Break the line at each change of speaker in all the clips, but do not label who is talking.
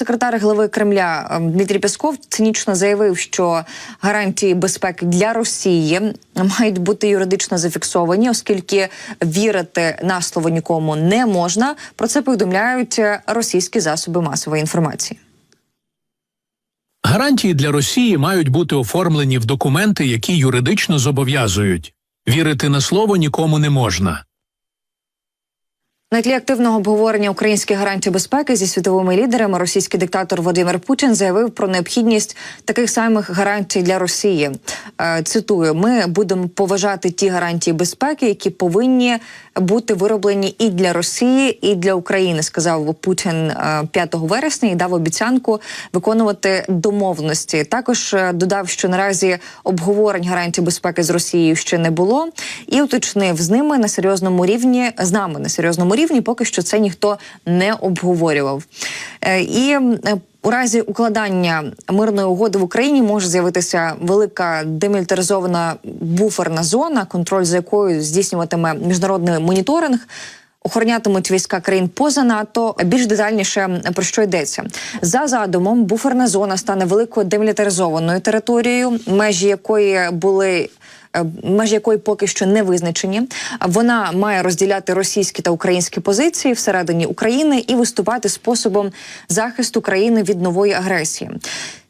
прес-секретар глави Кремля е, Дмитрій Пєсков цинічно заявив, що гарантії безпеки для Росії мають бути юридично зафіксовані, оскільки вірити на слово нікому не можна. Про це повідомляють е, російські засоби масової інформації.
Гарантії для Росії мають бути оформлені в документи, які юридично зобов'язують. Вірити на слово нікому не можна.
На тлі активного обговорення українських гарантій безпеки зі світовими лідерами російський диктатор Володимир Путін заявив про необхідність таких самих гарантій для Росії. Е, Цитую: ми будемо поважати ті гарантії безпеки, які повинні бути вироблені і для Росії, і для України. Сказав Путін е, 5 вересня і дав обіцянку виконувати домовленості. Також е, додав, що наразі обговорень гарантій безпеки з Росією ще не було, і уточнив з ними на серйозному рівні з нами на серйозному рівні. Поки що це ніхто не обговорював. Е, І е, у разі укладання мирної угоди в Україні може з'явитися велика демілітаризована буферна зона, контроль за якою здійснюватиме міжнародний моніторинг. Охоронятимуть війська країн поза НАТО. Більш детальніше про що йдеться за задумом. Буферна зона стане великою демілітаризованою територією, межі якої були. Е, Межі якої поки що не визначені, вона має розділяти російські та українські позиції всередині України і виступати способом захисту країни від нової агресії.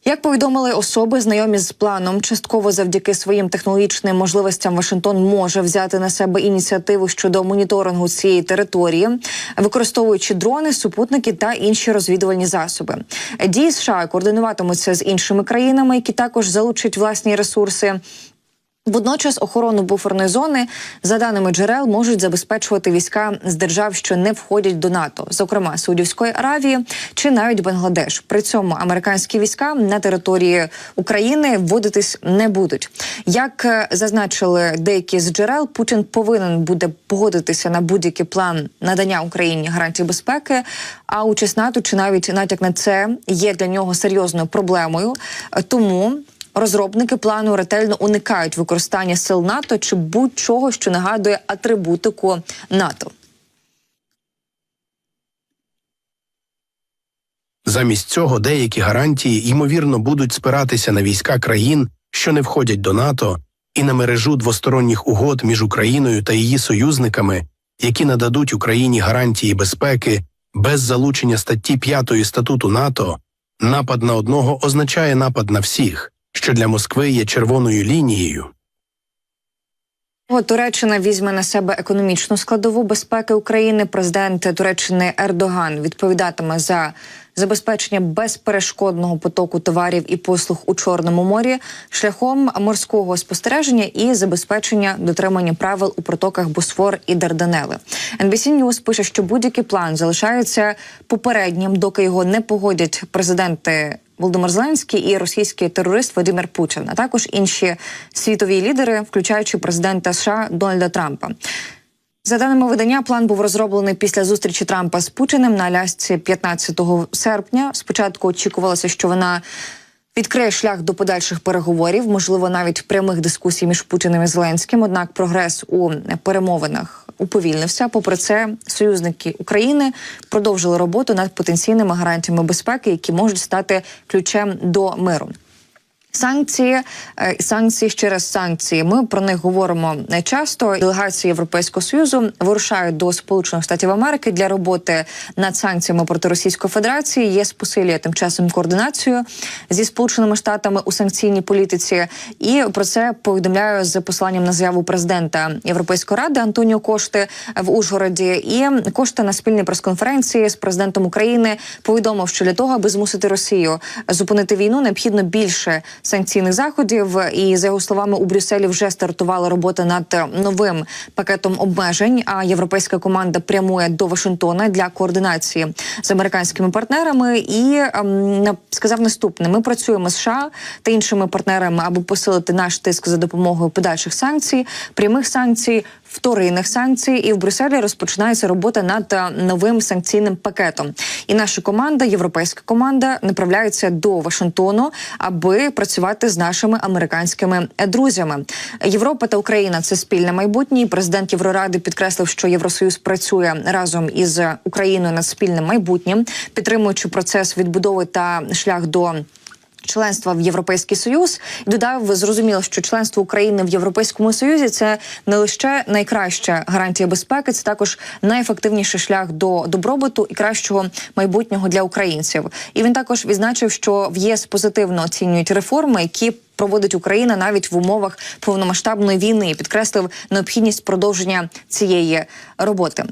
Як повідомили особи, знайомі з планом, частково завдяки своїм технологічним можливостям Вашингтон може взяти на себе ініціативу щодо моніторингу цієї території, використовуючи дрони, супутники та інші розвідувальні засоби. Дії США координуватимуться з іншими країнами, які також залучать власні ресурси. Водночас охорону буферної зони, за даними джерел, можуть забезпечувати війська з держав, що не входять до НАТО, зокрема Саудівської Аравії чи навіть Бангладеш. При цьому американські війська на території України вводитись не будуть. Як е, зазначили деякі з джерел, Путін повинен буде погодитися на будь-який план надання Україні гарантій безпеки. А участь НАТО чи навіть натяк на це є для нього серйозною проблемою. Тому Розробники плану ретельно уникають використання сил НАТО чи будь-чого, що нагадує атрибутику НАТО.
Замість цього деякі гарантії ймовірно будуть спиратися на війська країн, що не входять до НАТО, і на мережу двосторонніх угод між Україною та її союзниками, які нададуть Україні гарантії безпеки без залучення статті 5 статуту НАТО. Напад на одного означає напад на всіх, що для Москви є червоною лінією.
Туреччина візьме на себе економічну складову безпеки України. Президент Туреччини Ердоган відповідатиме за забезпечення безперешкодного потоку товарів і послуг у Чорному морі шляхом морського спостереження і забезпечення дотримання правил у протоках Босфор і Дарданели. NBC News пише, що будь-який план залишається попереднім, доки його не погодять президенти. Володимир Зеленський і російський терорист Владимир Путін, а також інші світові лідери, включаючи президента США Дональда Трампа. За даними видання, план був розроблений після зустрічі Трампа з Путіним на Алясці 15 серпня. Спочатку очікувалося, що вона відкриє шлях до подальших переговорів, можливо, навіть прямих дискусій між Путіним і Зеленським. Однак прогрес у перемовинах уповільнився. Попри це, союзники України продовжили роботу над потенційними гарантіями безпеки, які можуть стати ключем до миру. Санкції е, санкції через санкції. Ми про них говоримо не часто. Делегації Європейського союзу вирушають до Сполучених Штатів Америки для роботи над санкціями проти Російської Федерації. ЄС посилює тим часом координацію зі сполученими штатами у санкційній політиці. І про це повідомляю з посиланням на заяву президента Європейської ради Антоніо Кошти в Ужгороді. І Кошта на спільній прес-конференції з президентом України повідомив, що для того, аби змусити Росію зупинити війну, необхідно більше санкційних заходів. І за його словами, у Брюсселі вже стартувала робота над новим пакетом обмежень. А європейська команда прямує до Вашингтона для координації з американськими партнерами. І ем, сказав наступне: ми працюємо з США та іншими партнерами, аби посилити наш тиск за допомогою подальших санкцій, прямих санкцій, вторинних санкцій, і в Брюсселі розпочинається робота над е, новим санкційним пакетом. І наша команда, європейська команда, направляється до Вашингтону, аби працювати з нашими американськими друзями. Європа та Україна це спільне майбутнє. Президент Євроради підкреслив, що Євросоюз працює разом із Україною над спільним майбутнім, підтримуючи процес відбудови та шлях до. Членства в Європейський Союз додав зрозуміло, що членство України в Європейському Союзі це не лише найкраща гарантія безпеки, це також найефективніший шлях до добробуту і кращого майбутнього для українців. І він також відзначив, що в ЄС позитивно оцінюють реформи, які проводить Україна навіть в умовах повномасштабної війни. Підкреслив необхідність продовження цієї роботи.